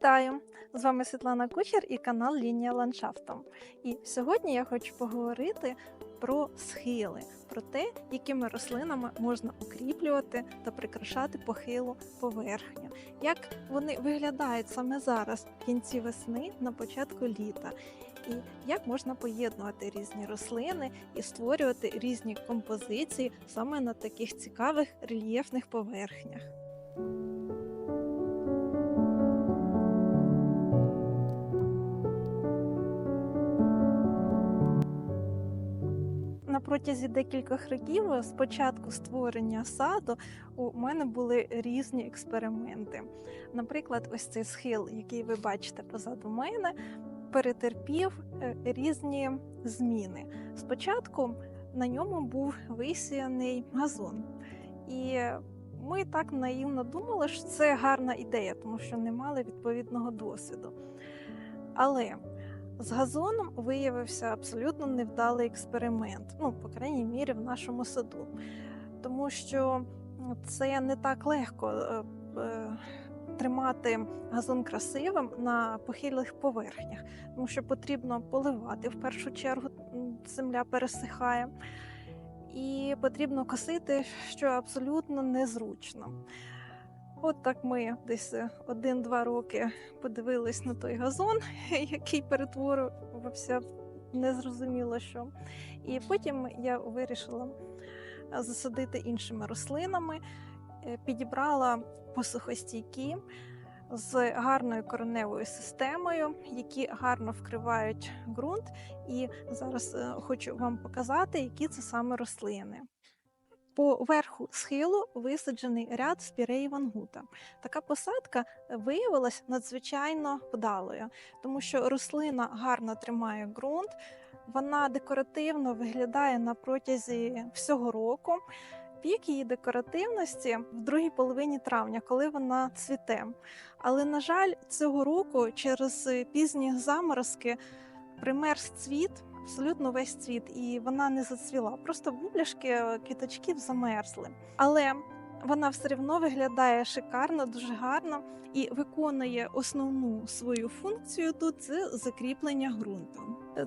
Вітаю! З вами Світлана Кучер і канал Лінія ландшафтом. І сьогодні я хочу поговорити про схили, про те, якими рослинами можна укріплювати та прикрашати похилу поверхню, як вони виглядають саме зараз, в кінці весни, на початку літа, і як можна поєднувати різні рослини і створювати різні композиції саме на таких цікавих рельєфних поверхнях. Протязі декількох років з початку створення саду у мене були різні експерименти. Наприклад, ось цей схил, який ви бачите позаду мене, перетерпів е, різні зміни. Спочатку на ньому був висіяний газон, і ми так наївно думали, що це гарна ідея, тому що не мали відповідного досвіду. Але з газоном виявився абсолютно невдалий експеримент, ну, по крайній мірі, в нашому саду. Тому що це не так легко е, е, тримати газон красивим на похилих поверхнях, тому що потрібно поливати в першу чергу, земля пересихає, і потрібно косити, що абсолютно незручно. От так ми десь е, один-два роки подивились на той газон, який перетворювався незрозуміло що. І потім я вирішила е, засадити іншими рослинами, е, підібрала посухостійкі з гарною кореневою системою, які гарно вкривають ґрунт. І зараз хочу вам показати, які це саме рослини. По верху схилу висаджений ряд спірей вангута. Така посадка виявилась надзвичайно вдалою, тому що рослина гарно тримає ґрунт, вона декоративно виглядає на протязі всього року. Пік її декоративності в другій половині травня, коли вона цвіте. Але, на жаль, цього року через пізні заморозки примерз цвіт абсолютно весь цвіт, і вона не зацвіла. Просто бубляшки квіточків замерзли. Але вона все одно виглядає шикарно, дуже гарно і виконує основну свою функцію тут це закріплення ґрунту.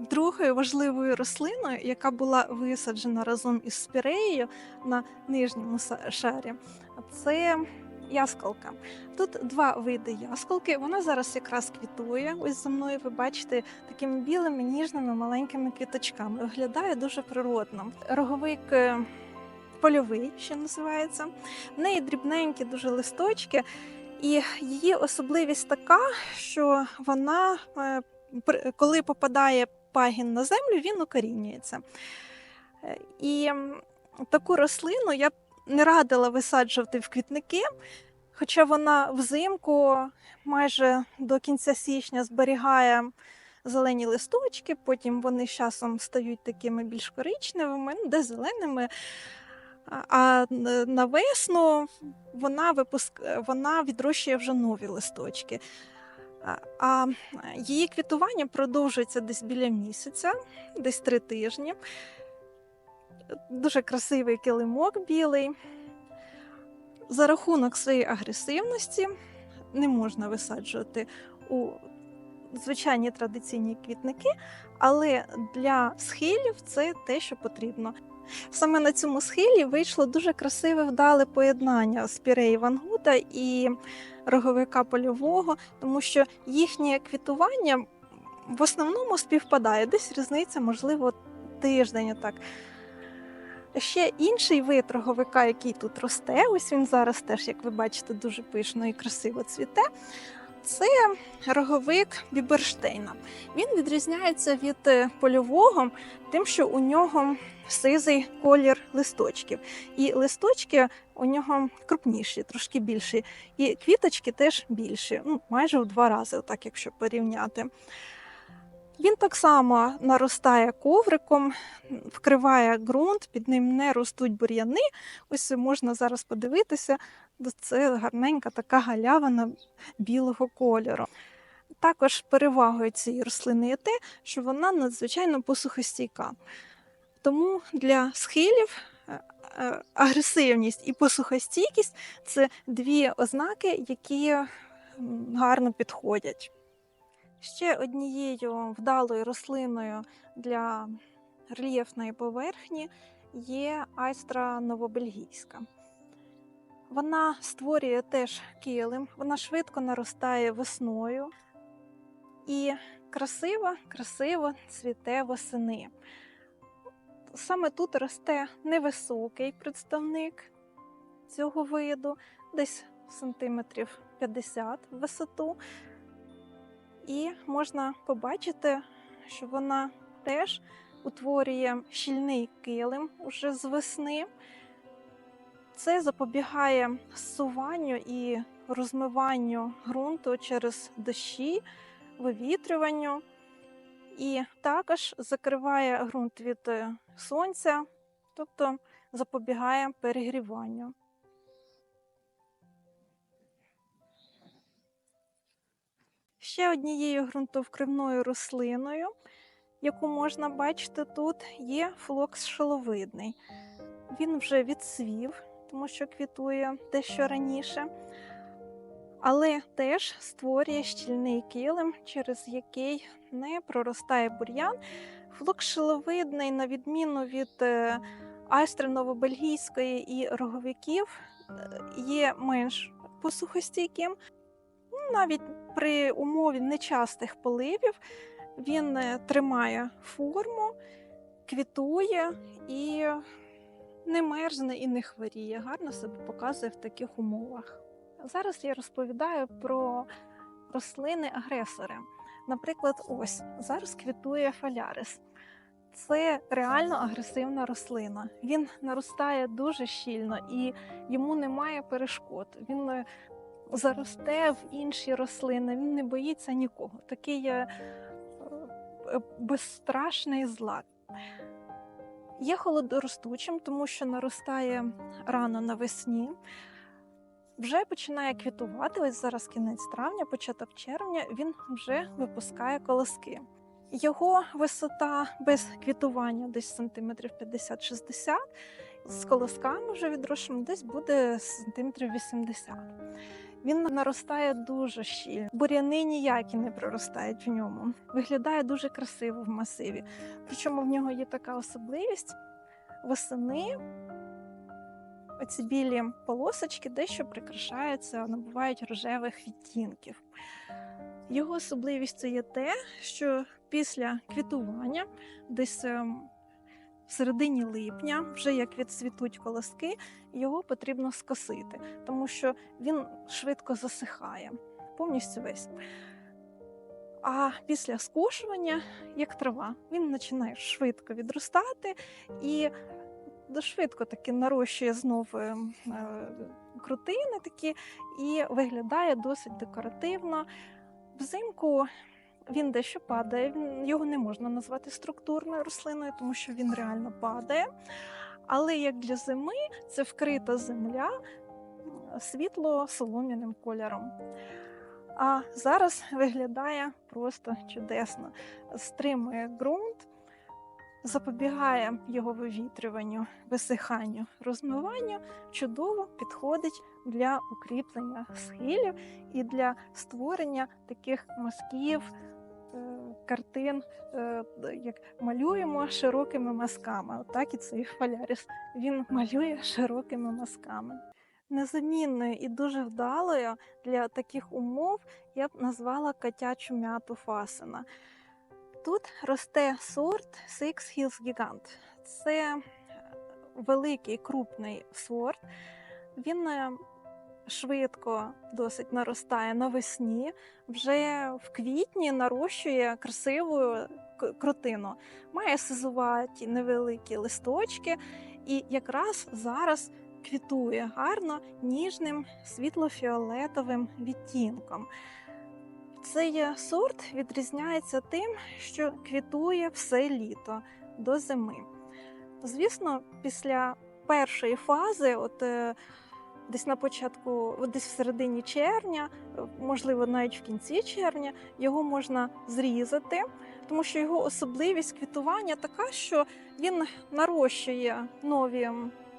Другою важливою рослиною, яка була висаджена разом із спіреєю на нижньому шарі, це ясколка. Тут два види ясколки. Вона зараз якраз квітує. Ось за мною ви бачите такими білими, ніжними, маленькими квіточками. Виглядає дуже природно. Роговик е, польовий, що називається. В неї дрібненькі дуже листочки, і її особливість така, що вона, е, коли попадає пагін на землю, він укорінюється. Е, І таку рослину я не радила висаджувати в квітники, хоча вона взимку майже до кінця січня зберігає зелені листочки, потім вони з часом стають такими більш коричневими, ну, де зеленими. А- на весну вона випуск... вона відрощує вже нові листочки. А її квітування продовжується десь біля місяця, десь три тижні. Дуже красивий килимок білий. За рахунок своєї агресивності не можна висаджувати у звичайні традиційні квітники, але для схилів це те, що потрібно. Саме на цьому схилі вийшло дуже красиве вдале поєднання з спіреї вангута і роговика польового, тому що їхнє квітування в основному співпадає. Десь різниця, можливо, тиждень. Так. Ще інший вид роговика, який тут росте, ось він зараз теж, як ви бачите, дуже пишно і красиво цвіте. Це роговик Біберштейна. Він відрізняється від е, польового тим, що у нього сизий колір листочків. І листочки у нього крупніші, трошки більші. І квіточки теж більші, ну, майже в два рази, так якщо порівняти. Він так само наростає ковриком, вкриває ґрунт, під ним не ростуть бур'яни. Ось можна зараз подивитися, це гарненька така галявина білого кольору. Також перевагою цієї рослини є те, що вона надзвичайно посухостійка. Тому для схилів е, е, агресивність і посухостійкість це дві ознаки, які гарно підходять. Ще однією вдалою рослиною для рельєфної поверхні є айстра новобельгійська. Вона створює теж килим, вона швидко наростає весною і красиво, красиво цвіте восени. Саме тут росте невисокий представник цього виду, десь сантиметрів 50 в висоту. І можна побачити, що вона теж утворює щільний килим уже з весни. Це запобігає зсуванню і розмиванню ґрунту через дощі, вивітрюванню, і також закриває ґрунт від е, сонця, тобто запобігає перегріванню. Ще однією ґрунтовкривною рослиною, яку можна бачити тут, є флокс шиловидний. Він вже відсвів, тому що квітує дещо раніше, але теж створює щільний килим, через який не проростає бур'ян. Флокс шиловидний, на відміну від е, айстри новобельгійської і роговиків, е, є менш посухостійким. Ну, Навіть при умові нечастих поливів він е, тримає форму, квітує і не мерзне і не хворіє. Гарно себе показує в таких умовах. Зараз я розповідаю про рослини-агресори. Наприклад, ось зараз квітує фалярис. Це реально агресивна рослина. Він наростає дуже щільно і йому немає перешкод. Він е, заросте в інші рослини, він не боїться нікого. Такий е, е, безстрашний злак. Є холодоростучим, тому що наростає рано навесні. Вже починає квітувати. Ось зараз кінець травня, початок червня, він вже випускає колоски. Його висота без квітування десь сантиметрів 50-60, з колосками вже відросшими десь буде сантиметрів 80. Він наростає дуже щільно. Буряни ніякі не проростають в ньому. Виглядає дуже красиво в масиві. Причому в нього є така особливість восени. Оці білі полосочки дещо прикрашаються, набувають рожевих відтінків. Його особливістю є те, що після квітування, десь ем, в середині липня, вже як відцвітуть колоски, його потрібно скосити, тому що він швидко засихає, повністю весь. А після скошування, як трава, він починає швидко відростати і швидко таки нарощує знову е, крутини такі і виглядає досить декоративно. Взимку він дещо падає, його не можна назвати структурною рослиною, тому що він реально падає. Але як для зими, це вкрита земля світло-солом'яним кольором. А зараз виглядає просто чудесно. Стримує ґрунт, запобігає його вивітрюванню, висиханню, розмиванню, чудово підходить для укріплення схилів і для створення таких мазків, е, картин, е, як малюємо широкими мазками. Отак і цей фаляріс. Він малює широкими мазками. Незамінною і дуже вдалою для таких умов я б назвала котячу м'яту фасина. Тут росте сорт Six Hills Gigant. Це великий крупний сорт. Він е, швидко досить наростає навесні, вже в квітні нарощує красиву к- крутину. Має сизуваті невеликі листочки, і якраз зараз квітує гарно ніжним світло-фіолетовим відтінком. Цей сорт відрізняється тим, що квітує все літо до зими. Звісно, після першої фази, от е, десь на початку, десь в середині червня, е, можливо, навіть в кінці червня, його можна зрізати, тому що його особливість квітування така, що він нарощує нові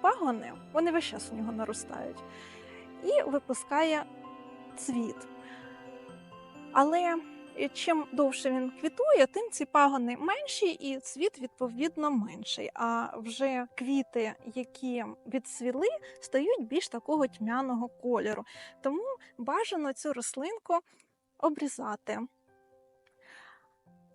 пагони, вони весь час у нього наростають, і випускає цвіт. Але е, чим довше він квітує, тим ці пагони менші і цвіт відповідно менший. А вже квіти, які відцвіли, стають більш такого тьмяного кольору. Тому бажано цю рослинку обрізати.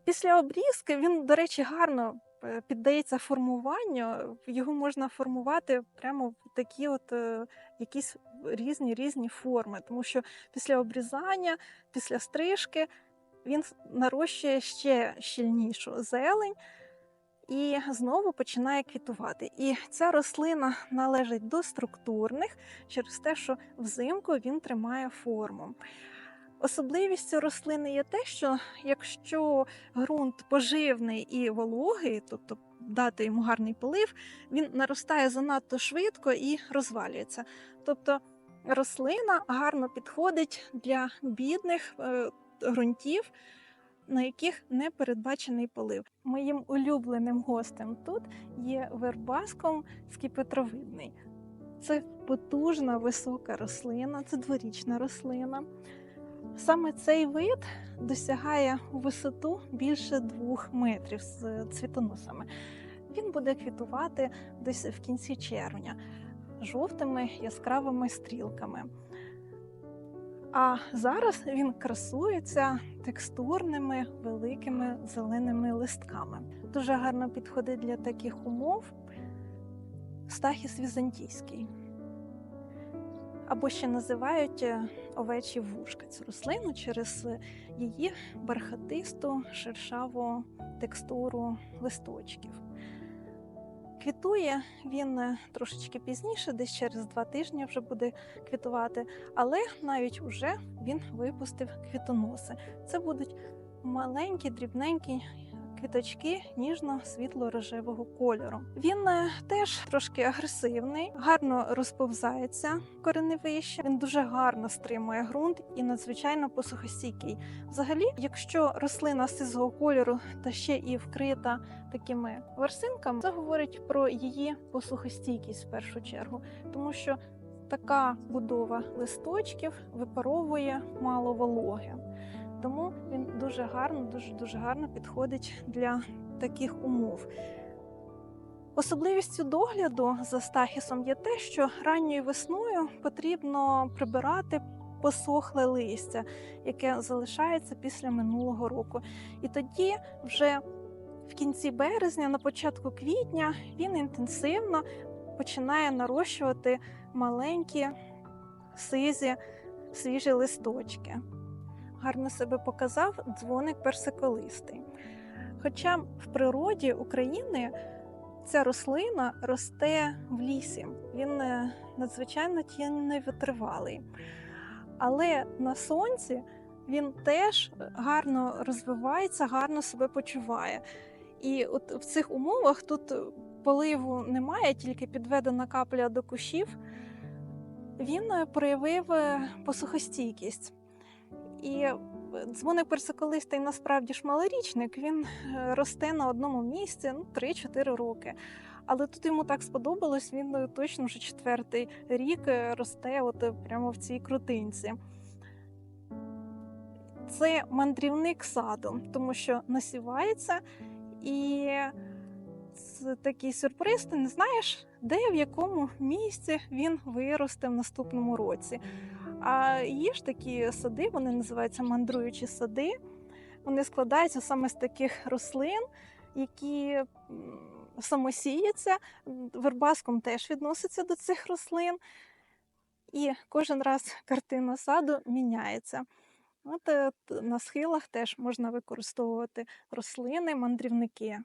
Після обрізки він, до речі, гарно е, піддається формуванню. Його можна формувати прямо в такі от е, якісь різні різні форми, тому що після обрізання, після стрижки він нарощує ще щільнішу зелень і знову починає квітувати. І ця рослина належить до структурних через те, що взимку він тримає форму. Особливістю рослини є те, що якщо ґрунт поживний і вологий, тобто дати йому гарний полив, він наростає занадто швидко і розвалюється. Тобто рослина гарно підходить для бідних е, ґрунтів, на яких не передбачений полив. Моїм улюбленим гостем тут є вербаском скіпетровидний. Це потужна висока рослина, це дворічна рослина. Саме цей вид досягає висоту більше двох метрів з цвітоносами. Він буде квітувати десь в кінці червня жовтими яскравими стрілками. А зараз він красується текстурними великими зеленими листками. Дуже гарно підходить для таких умов стахіс візантійський. Або ще називають е, овечі вушка цю рослину через її бархатисту шершаву текстуру листочків. Квітує він е, трошечки пізніше, десь через два тижні вже буде квітувати, але навіть уже він випустив квітоноси. Це будуть маленькі, дрібненькі квіточки ніжно-світло-рожевого кольору. Він е, теж трошки агресивний, гарно розповзається кореневище. Він дуже гарно стримує ґрунт і надзвичайно посухостійкий. Взагалі, якщо рослина сизого кольору та ще і вкрита такими ворсинками, це говорить про її посухостійкість в першу чергу, тому що така будова листочків випаровує мало вологи. Тому він дуже гарно, дуже дуже гарно підходить для таких умов. Особливістю догляду за стахісом є те, що ранньою весною потрібно прибирати посохле листя, яке залишається після минулого року. І тоді, вже в кінці березня, на початку квітня, він інтенсивно починає нарощувати маленькі сизі свіжі листочки гарно себе показав дзвоник персиколистий. Хоча в природі України ця рослина росте в лісі, він е, надзвичайно тінний витривалий. Але на сонці він теж гарно розвивається, гарно себе почуває. І от в цих умовах тут поливу немає, тільки підведена капля до кущів. Він е, проявив е, посухостійкість. І дзвоник персиколистий насправді ж малорічник, він е, росте на одному місці ну, 3-4 роки. Але тут йому так сподобалось, він е, точно вже четвертий рік е, росте от е, прямо в цій крутинці. Це мандрівник саду, тому що насівається, і це такий сюрприз, ти не знаєш, де в якому місці він виросте в наступному році. А є ж такі сади, вони називаються мандруючі сади. Вони складаються саме з таких рослин, які самосіються. Вербаском теж відноситься до цих рослин. І кожен раз картина саду міняється. От е, на схилах теж можна використовувати рослини, мандрівники.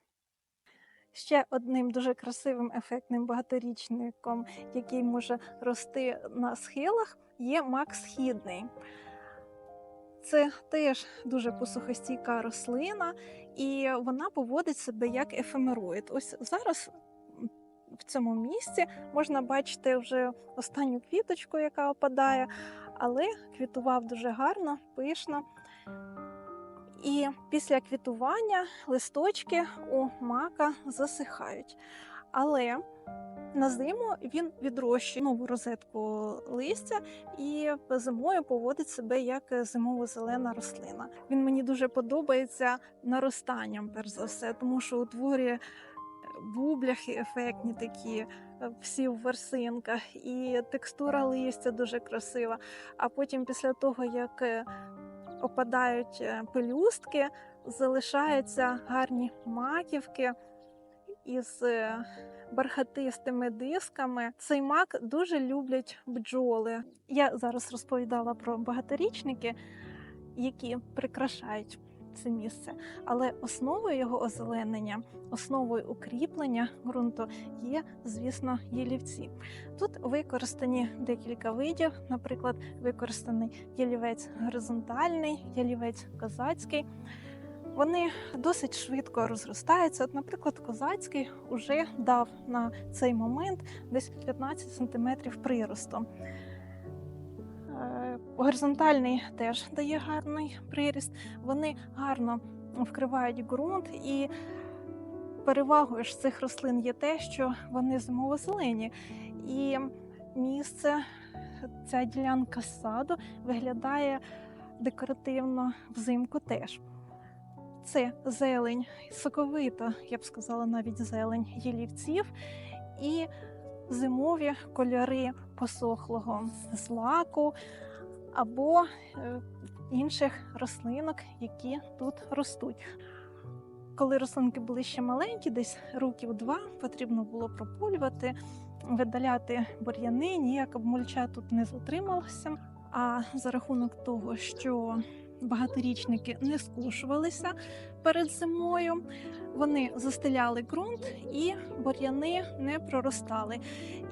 Ще одним дуже красивим ефектним багаторічником, який може рости на схилах, є мак східний. Це теж дуже посухостійка рослина, і вона поводить себе як ефемероїд. Ось зараз в цьому місці можна бачити вже останню квіточку, яка опадає, але квітував дуже гарно, пишно. І після квітування листочки у мака засихають. Але на зиму він відрощує нову розетку листя і зимою поводить себе як зимово-зелена рослина. Він мені дуже подобається наростанням, перш за все, тому що утворює бубляхи ефектні такі, е, всі в ворсинках, і текстура листя дуже красива. А потім, після того, як е, опадають е, пелюстки, залишаються гарні маківки із е, бархатистими дисками. Цей мак дуже люблять бджоли. Я зараз розповідала про багаторічники, які прикрашають це місце. Але основою його озеленення, основою укріплення ґрунту є, звісно, ялівці. Тут використані декілька видів, наприклад, використаний ялівець горизонтальний, ялівець козацький. Вони досить швидко розростаються. От, наприклад, козацький вже дав на цей момент десь 15 см приросту. Е, Горизонтальний теж дає гарний приріст. Вони гарно вкривають ґрунт, і перевагою ж цих рослин є те, що вони зимово-зелені. І місце, ця ділянка саду виглядає декоративно взимку теж. Це зелень соковита, я б сказала, навіть зелень ялівців і зимові кольори посохлого злаку або е, інших рослинок, які тут ростуть. Коли рослинки були ще маленькі, десь років два, потрібно було прополювати, видаляти бур'яни, ніяка мульча тут не затрималася. А за рахунок того, що багаторічники не скушувалися перед зимою, вони застеляли ґрунт і бур'яни не проростали.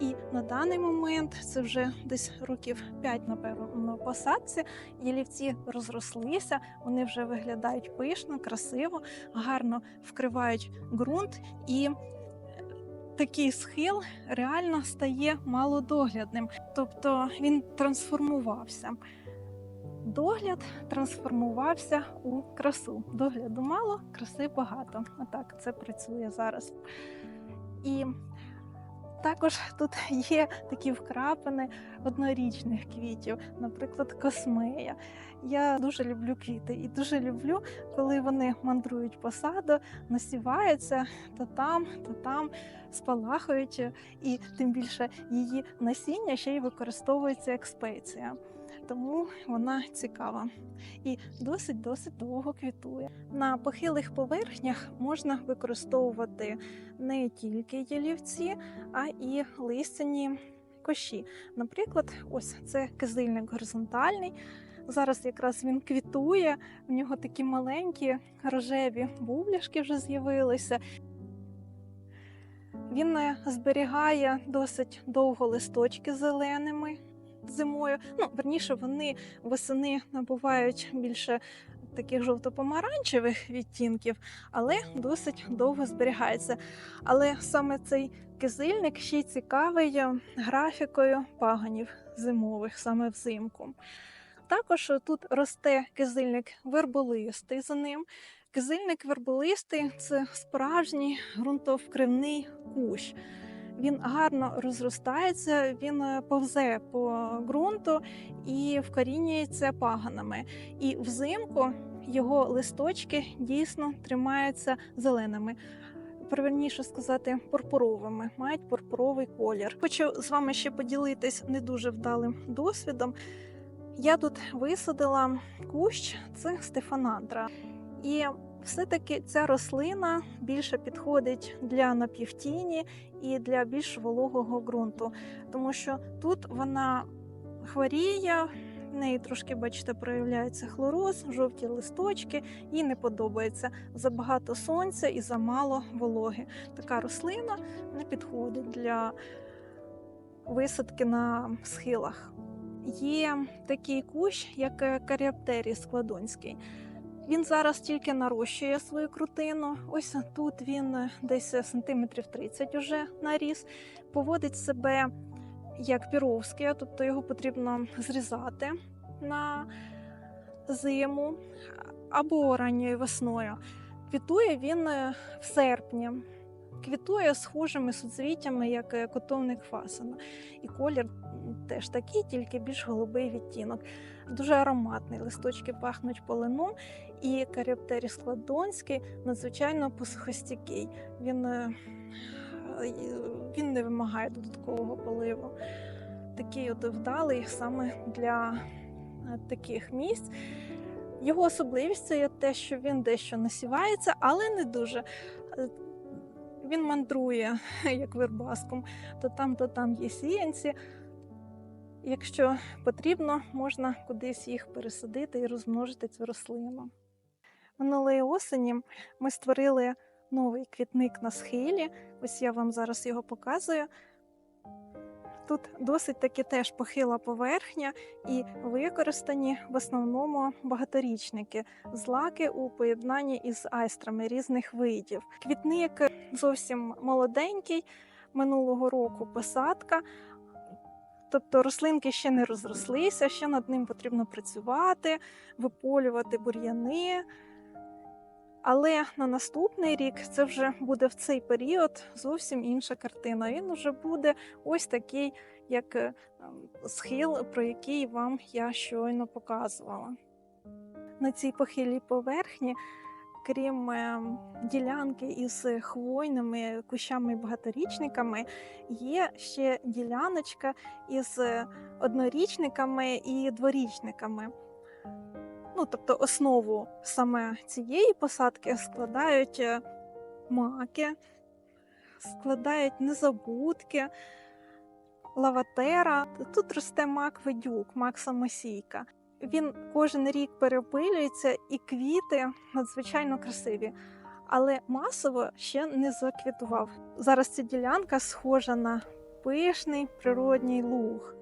І на даний момент це вже десь років 5, напевно, посадці. Ялівці розрослися, вони вже виглядають пишно, красиво, гарно вкривають ґрунт і. Такий схил реально стає малодоглядним, тобто він трансформувався. Догляд трансформувався у красу. Догляду мало, краси багато. Отак це працює зараз. І також тут є такі вкрапини однорічних квітів, наприклад, космея. Я дуже люблю квіти і дуже люблю, коли вони мандрують по саду, насіваються то там, то там, спалахують, і тим більше її насіння ще й використовується як спеція тому вона цікава і досить-досить довго квітує. На похилих поверхнях можна використовувати не тільки ялівці, а і листяні кощі. Наприклад, ось це кизильник горизонтальний. Зараз якраз він квітує, в нього такі маленькі рожеві бубляшки вже з'явилися. Він е, зберігає досить довго листочки зеленими зимою. Ну, верніше, вони восени набувають більше таких жовто-помаранчевих відтінків, але досить довго зберігається. Але саме цей кизильник ще й цікавий графікою паганів зимових, саме взимку. Також тут росте кизильник верболистий за ним. Кизильник верболистий це справжній ґрунтовкривний кущ він гарно розростається, він е, повзе по ґрунту і вкорінюється паганами. І взимку його листочки дійсно тримаються зеленими. Правильніше сказати, пурпуровими, мають пурпуровий колір. Хочу з вами ще поділитись не дуже вдалим досвідом. Я тут висадила кущ, це стефанандра. І все-таки ця рослина більше підходить для напівтіні і для більш вологого ґрунту, тому що тут вона хворіє, в неї трошки, бачите, проявляється хлороз, жовті листочки, їй не подобається забагато сонця і замало вологи. Така рослина не підходить для висадки на схилах. Є такий кущ, як каріаптерій складонський. Він зараз тільки нарощує свою крутину. Ось тут він е, десь е, сантиметрів 30 уже наріс, поводить себе як піровський, тобто його потрібно зрізати на зиму або ранньою весною. Квітує він е, в серпні. квітує схожими суцвіттями, як котовник фасана. І колір теж такий, тільки більш голубий відтінок. Дуже ароматний. Листочки пахнуть полином, і каріоптеріс складонський надзвичайно посухостійкий. Він, е, він не вимагає додаткового поливу. Такий от вдалий саме для е, таких місць. Його особливістю є те, що він дещо насівається, але не дуже. Е, Він мандрує як вербаском, то там, то там є сіянці. Якщо потрібно, можна кудись їх пересадити і розмножити цю рослину. Минулої осені ми створили новий квітник на схилі. Ось я вам зараз його показую. Тут досить таки теж похила поверхня і використані в основному багаторічники, злаки у поєднанні із айстрами різних видів. Квітник зовсім молоденький, минулого року посадка. Тобто рослинки ще не розрослися, ще над ним потрібно працювати, виполювати бур'яни. Але на наступний рік це вже буде в цей період зовсім інша картина. Він вже буде ось такий, як е, ем, схил, про який вам я щойно показувала. На цій похилій поверхні, крім е, ділянки із хвойними кущами і багаторічниками, є ще діляночка із е, однорічниками і дворічниками. Ну, тобто основу саме цієї посадки складають е, маки, складають незабудки, лаватера. Тут росте мак ведюк, мак самосійка. Він кожен рік перепилюється, і квіти надзвичайно красиві, але масово ще не заквітував. Зараз ця ділянка схожа на пишний природній луг.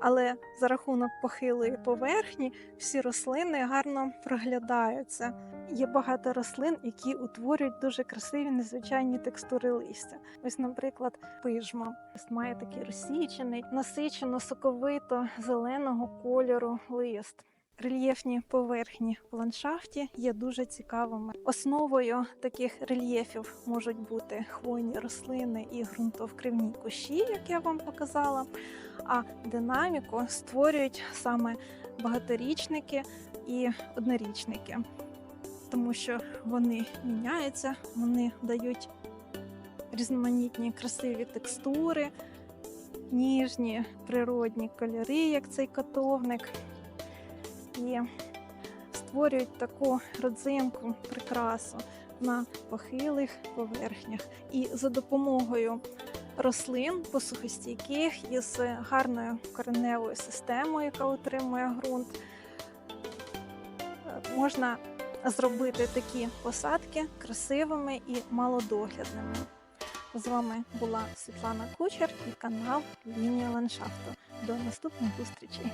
Але за рахунок похилої поверхні всі рослини гарно проглядаються. Є багато рослин, які утворюють дуже красиві незвичайні текстури листя. Ось, наприклад, пижма має такий розсічений, насичено соковито зеленого кольору лист. Рельєфні поверхні в ландшафті є дуже цікавими. Основою таких рельєфів можуть бути хвойні рослини і ґрунтовкривні кущі, як я вам показала. А динаміку створюють саме багаторічники і однорічники, тому що вони міняються, вони дають різноманітні красиві текстури, ніжні природні кольори, як цей котовник, і створюють таку родзинку, прикрасу на похилих поверхнях. І за допомогою рослин посухостійких із гарною кореневою системою, яка утримує ґрунт. Можна зробити такі посадки красивими і малодоглядними. З вами була Світлана Кучер і канал Лінія ландшафту. До наступних зустрічей!